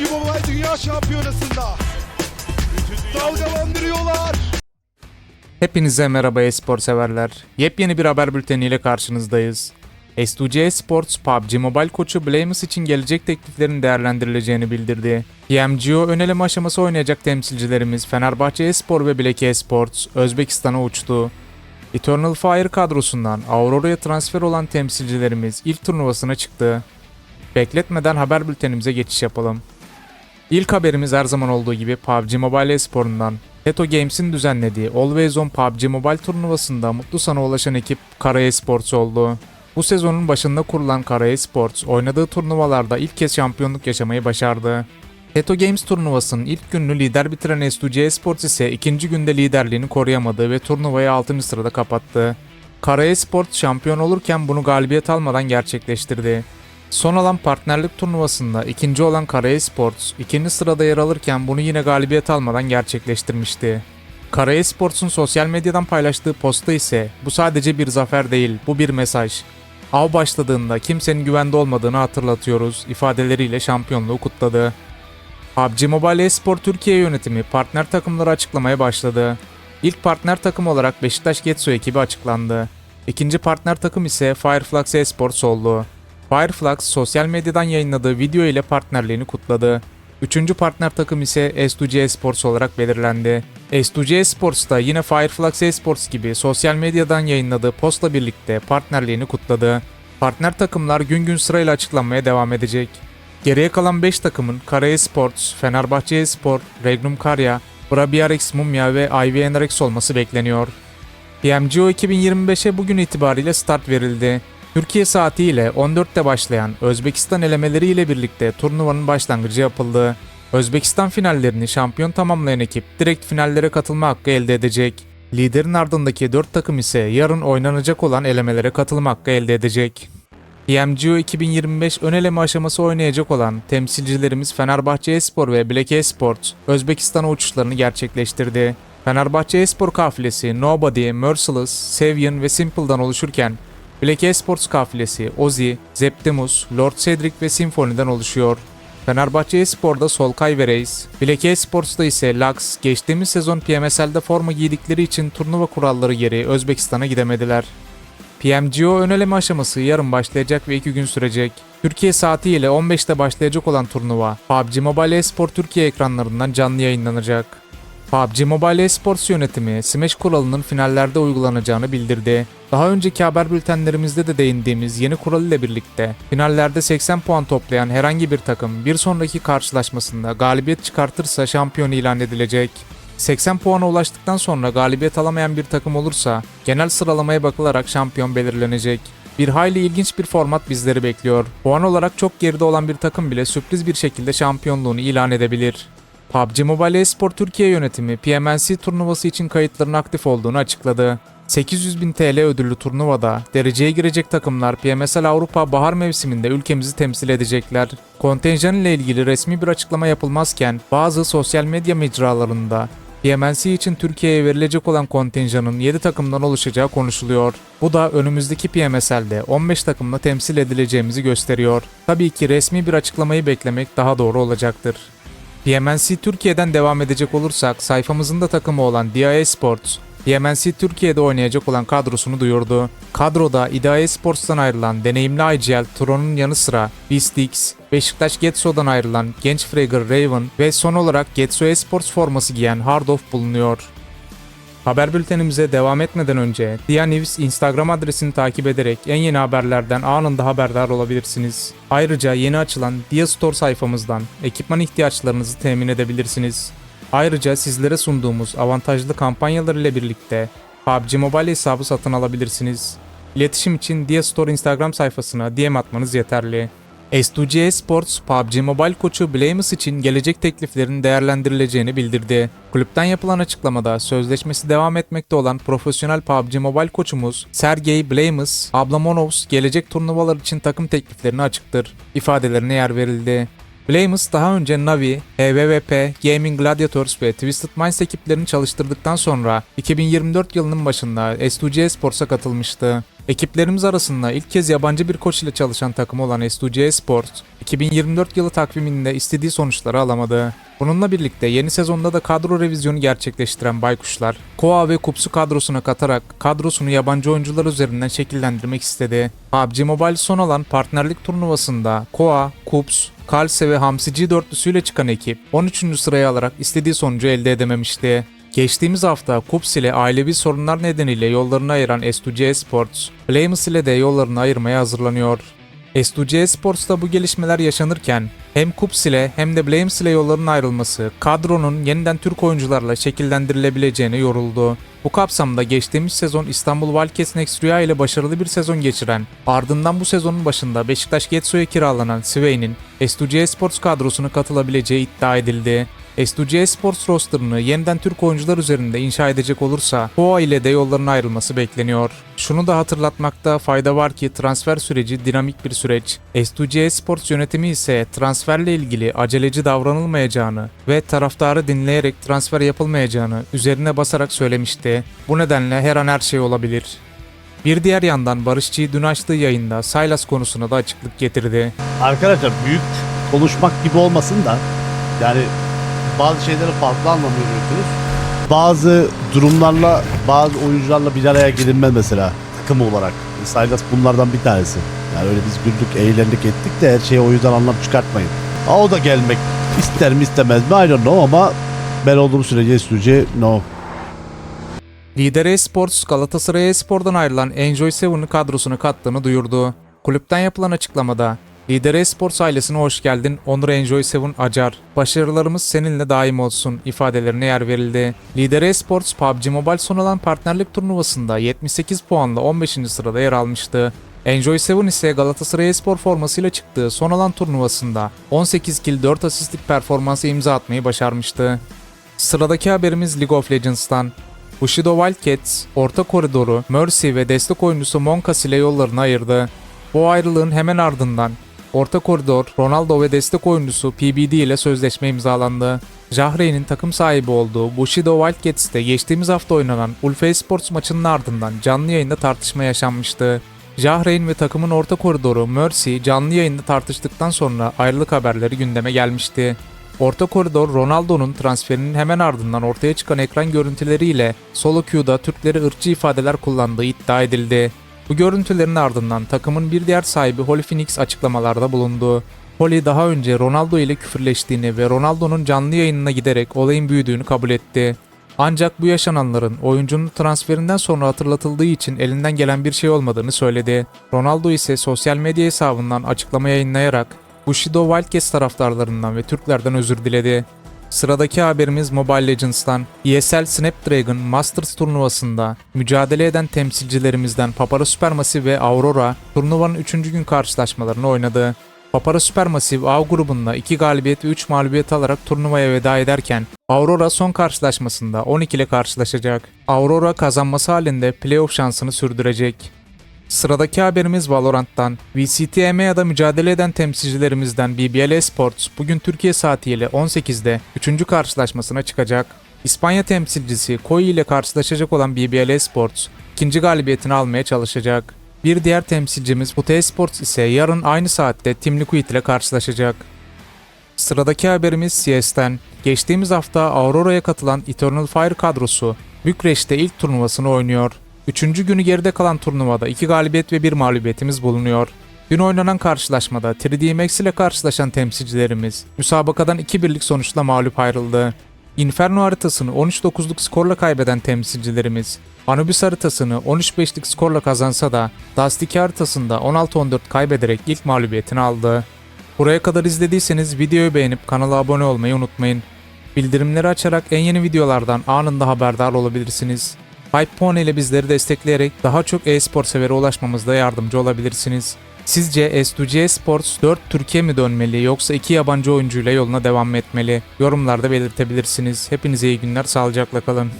PUBG Mobile Dünya Şampiyonası'nda dalgalandırıyorlar. Hepinize merhaba espor severler. Yepyeni bir haber bülteniyle karşınızdayız. S2C Sports PUBG Mobile koçu Blameless için gelecek tekliflerin değerlendirileceğini bildirdi. PMGO ön eleme aşaması oynayacak temsilcilerimiz Fenerbahçe Espor ve Bilek Esports Özbekistan'a uçtu. Eternal Fire kadrosundan Aurora'ya transfer olan temsilcilerimiz ilk turnuvasına çıktı. Bekletmeden haber bültenimize geçiş yapalım. İlk haberimiz her zaman olduğu gibi PUBG Mobile Espor'undan. Teto Games'in düzenlediği Always On PUBG Mobile turnuvasında mutlu sana ulaşan ekip Kara Esports oldu. Bu sezonun başında kurulan Kara Esports oynadığı turnuvalarda ilk kez şampiyonluk yaşamayı başardı. Teto Games turnuvasının ilk gününü lider bitiren S2C Esports ise ikinci günde liderliğini koruyamadı ve turnuvayı 6. sırada kapattı. Kara Esports şampiyon olurken bunu galibiyet almadan gerçekleştirdi. Son olan partnerlik turnuvasında ikinci olan Kara Esports ikinci sırada yer alırken bunu yine galibiyet almadan gerçekleştirmişti. Kara Esports'un sosyal medyadan paylaştığı posta ise bu sadece bir zafer değil, bu bir mesaj. Av başladığında kimsenin güvende olmadığını hatırlatıyoruz ifadeleriyle şampiyonluğu kutladı. PUBG Mobile Espor Türkiye yönetimi partner takımları açıklamaya başladı. İlk partner takım olarak Beşiktaş Getso ekibi açıklandı. İkinci partner takım ise Fireflux Esports oldu. Fireflux sosyal medyadan yayınladığı video ile partnerliğini kutladı. Üçüncü partner takım ise S2C Esports olarak belirlendi. S2C Esports da yine Fireflux Esports gibi sosyal medyadan yayınladığı postla birlikte partnerliğini kutladı. Partner takımlar gün gün sırayla açıklanmaya devam edecek. Geriye kalan 5 takımın Kara Esports, Fenerbahçe Espor, Regnum Karya, BraBRX Mumya ve IVNRX olması bekleniyor. PMGO 2025'e bugün itibariyle start verildi. Türkiye saatiyle 14'te başlayan Özbekistan elemeleri ile birlikte turnuvanın başlangıcı yapıldı. Özbekistan finallerini şampiyon tamamlayan ekip direkt finallere katılma hakkı elde edecek. Liderin ardındaki 4 takım ise yarın oynanacak olan elemelere katılma hakkı elde edecek. PMGO 2025 ön eleme aşaması oynayacak olan temsilcilerimiz Fenerbahçe Espor ve Bilek Esports Özbekistan'a uçuşlarını gerçekleştirdi. Fenerbahçe Espor kafilesi Nobody, Merciless, Sevian ve Simple'dan oluşurken Black Esports kafilesi Ozi, Zeptimus, Lord Cedric ve Symphony'den oluşuyor. Fenerbahçe Espor'da Solkay ve Reis, Black Esports'ta ise Lux, geçtiğimiz sezon PMSL'de forma giydikleri için turnuva kuralları gereği Özbekistan'a gidemediler. PMGO ön eleme aşaması yarın başlayacak ve 2 gün sürecek. Türkiye saatiyle 15'te başlayacak olan turnuva PUBG Mobile Espor Türkiye ekranlarından canlı yayınlanacak. PUBG Mobile Esports yönetimi Smash kuralının finallerde uygulanacağını bildirdi. Daha önceki haber bültenlerimizde de değindiğimiz yeni kural ile birlikte finallerde 80 puan toplayan herhangi bir takım bir sonraki karşılaşmasında galibiyet çıkartırsa şampiyon ilan edilecek. 80 puana ulaştıktan sonra galibiyet alamayan bir takım olursa genel sıralamaya bakılarak şampiyon belirlenecek. Bir hayli ilginç bir format bizleri bekliyor. Puan olarak çok geride olan bir takım bile sürpriz bir şekilde şampiyonluğunu ilan edebilir. PUBG Mobile Espor Türkiye yönetimi PMNC turnuvası için kayıtların aktif olduğunu açıkladı. 800 bin TL ödüllü turnuvada dereceye girecek takımlar PMSL Avrupa bahar mevsiminde ülkemizi temsil edecekler. Kontenjan ile ilgili resmi bir açıklama yapılmazken bazı sosyal medya mecralarında PMNC için Türkiye'ye verilecek olan kontenjanın 7 takımdan oluşacağı konuşuluyor. Bu da önümüzdeki PMSL'de 15 takımla temsil edileceğimizi gösteriyor. Tabii ki resmi bir açıklamayı beklemek daha doğru olacaktır. PMNC Türkiye'den devam edecek olursak sayfamızın da takımı olan DIA Sports, PMNC Türkiye'de oynayacak olan kadrosunu duyurdu. Kadroda İddia Sports'tan ayrılan deneyimli IGL Tron'un yanı sıra Beastix, Beşiktaş Getso'dan ayrılan genç Fragger Raven ve son olarak Getso Esports forması giyen Hardoff bulunuyor. Haber bültenimize devam etmeden önce Dia News Instagram adresini takip ederek en yeni haberlerden anında haberdar olabilirsiniz. Ayrıca yeni açılan Dia Store sayfamızdan ekipman ihtiyaçlarınızı temin edebilirsiniz. Ayrıca sizlere sunduğumuz avantajlı kampanyalar ile birlikte PUBG Mobile hesabı satın alabilirsiniz. İletişim için Dia Store Instagram sayfasına DM atmanız yeterli. S2C Sports, PUBG Mobile koçu Blameless için gelecek tekliflerin değerlendirileceğini bildirdi. Kulüpten yapılan açıklamada sözleşmesi devam etmekte olan profesyonel PUBG Mobile koçumuz Sergey Blameless, Ablamonovs gelecek turnuvalar için takım tekliflerine açıktır ifadelerine yer verildi. Blameless daha önce Navi, HVVP, Gaming Gladiators ve Twisted Minds ekiplerini çalıştırdıktan sonra 2024 yılının başında S2C Sports'a katılmıştı. Ekiplerimiz arasında ilk kez yabancı bir koç ile çalışan takım olan S2C Esports, 2024 yılı takviminde istediği sonuçları alamadı. Bununla birlikte yeni sezonda da kadro revizyonu gerçekleştiren Baykuşlar, Koa ve Kups'u kadrosuna katarak kadrosunu yabancı oyuncular üzerinden şekillendirmek istedi. PUBG Mobile son olan partnerlik turnuvasında Koa, Kups, Kalse ve Hamsici dörtlüsüyle çıkan ekip 13. sırayı alarak istediği sonucu elde edememişti. Geçtiğimiz hafta Kups ile ailevi sorunlar nedeniyle yollarını ayıran S2C Sports, Flames ile de yollarını ayırmaya hazırlanıyor. S2C Sports'ta bu gelişmeler yaşanırken hem Kups ile hem de Blames ile yolların ayrılması kadronun yeniden Türk oyuncularla şekillendirilebileceğine yoruldu. Bu kapsamda geçtiğimiz sezon İstanbul Wildcats Next Rüya ile başarılı bir sezon geçiren, ardından bu sezonun başında Beşiktaş Getso'ya kiralanan Sway'nin S2C Sports kadrosuna katılabileceği iddia edildi. S2C Sports rosterını yeniden Türk oyuncular üzerinde inşa edecek olursa Boğa ile de yolların ayrılması bekleniyor. Şunu da hatırlatmakta fayda var ki transfer süreci dinamik bir süreç. S2C Sports yönetimi ise transferle ilgili aceleci davranılmayacağını ve taraftarı dinleyerek transfer yapılmayacağını üzerine basarak söylemişti. Bu nedenle her an her şey olabilir. Bir diğer yandan Barışçı'yı dün açtığı yayında Silas konusuna da açıklık getirdi. Arkadaşlar büyük konuşmak gibi olmasın da yani bazı şeyleri farklı anlam veriyorsunuz. Bazı durumlarla bazı oyuncularla bir araya gelinmez mesela takım olarak. Silas bunlardan bir tanesi. Yani öyle biz güldük, eğlendik ettik de her şeye o yüzden anlam çıkartmayın. Ha, o da gelmek ister mi istemez mi I don't know ama ben olduğum sürece sürece no. Lider Esports Galatasaray Espor'dan ayrılan Enjoy 7'ı kadrosuna kattığını duyurdu. Kulüpten yapılan açıklamada Lider Esports ailesine hoş geldin Onur Enjoy 7 Acar. Başarılarımız seninle daim olsun ifadelerine yer verildi. Lider Esports PUBG Mobile son olan partnerlik turnuvasında 78 puanla 15. sırada yer almıştı. Enjoy 7 ise Galatasaray Espor formasıyla çıktığı son alan turnuvasında 18 kill 4 asistlik performansı imza atmayı başarmıştı. Sıradaki haberimiz League of Legends'tan. Bushido Wildcats, orta koridoru, Mercy ve destek oyuncusu Monkas ile yollarını ayırdı. Bu ayrılığın hemen ardından orta koridor, Ronaldo ve destek oyuncusu PBD ile sözleşme imzalandı. Jahreyn'in takım sahibi olduğu Bushido Wildcats'te geçtiğimiz hafta oynanan Ulfa Esports maçının ardından canlı yayında tartışma yaşanmıştı. Jahreyn ve takımın orta koridoru Mercy canlı yayında tartıştıktan sonra ayrılık haberleri gündeme gelmişti. Orta koridor Ronaldo'nun transferinin hemen ardından ortaya çıkan ekran görüntüleriyle solo queue'da Türkleri ırkçı ifadeler kullandığı iddia edildi. Bu görüntülerin ardından takımın bir diğer sahibi Holy Phoenix açıklamalarda bulundu. Holy daha önce Ronaldo ile küfürleştiğini ve Ronaldo'nun canlı yayınına giderek olayın büyüdüğünü kabul etti. Ancak bu yaşananların oyuncunun transferinden sonra hatırlatıldığı için elinden gelen bir şey olmadığını söyledi. Ronaldo ise sosyal medya hesabından açıklama yayınlayarak Bushido Wildcats taraftarlarından ve Türklerden özür diledi. Sıradaki haberimiz Mobile Legends'tan. ESL Snapdragon Masters turnuvasında mücadele eden temsilcilerimizden Papara Supermassive ve Aurora turnuvanın 3. gün karşılaşmalarını oynadı. Papara Supermassive A grubunda 2 galibiyet ve 3 mağlubiyet alarak turnuvaya veda ederken Aurora son karşılaşmasında 12 ile karşılaşacak. Aurora kazanması halinde playoff şansını sürdürecek. Sıradaki haberimiz Valorant'tan. VCT EMEA'da mücadele eden temsilcilerimizden BBL Esports bugün Türkiye saatiyle 18'de 3. karşılaşmasına çıkacak. İspanya temsilcisi Koi ile karşılaşacak olan BBL Esports ikinci galibiyetini almaya çalışacak. Bir diğer temsilcimiz Pute Esports ise yarın aynı saatte Team Liquid ile karşılaşacak. Sıradaki haberimiz CS'ten. Geçtiğimiz hafta Aurora'ya katılan Eternal Fire kadrosu Bükreş'te ilk turnuvasını oynuyor. Üçüncü günü geride kalan turnuvada 2 galibiyet ve 1 mağlubiyetimiz bulunuyor. Dün oynanan karşılaşmada 3D Max ile karşılaşan temsilcilerimiz müsabakadan 2-1'lik sonuçla mağlup ayrıldı. Inferno haritasını 13-9'luk skorla kaybeden temsilcilerimiz Anubis haritasını 13-5'lik skorla kazansa da Dust 2 haritasında 16-14 kaybederek ilk mağlubiyetini aldı. Buraya kadar izlediyseniz videoyu beğenip kanala abone olmayı unutmayın. Bildirimleri açarak en yeni videolardan anında haberdar olabilirsiniz. Hypepony ile bizleri destekleyerek daha çok e-spor severe ulaşmamızda yardımcı olabilirsiniz. Sizce S2C Sports 4 Türkiye mi dönmeli yoksa 2 yabancı oyuncuyla yoluna devam etmeli? Yorumlarda belirtebilirsiniz. Hepinize iyi günler, sağlıcakla kalın.